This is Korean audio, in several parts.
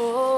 Oh.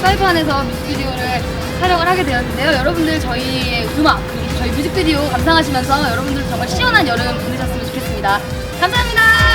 사이버 안에서 뮤직비디오를 촬영을 하게 되었는데요. 여러분들 저희의 음악, 저희 뮤직비디오 감상하시면서 여러분들 정말 시원한 여름 보내셨으면 좋겠습니다. 감사합니다!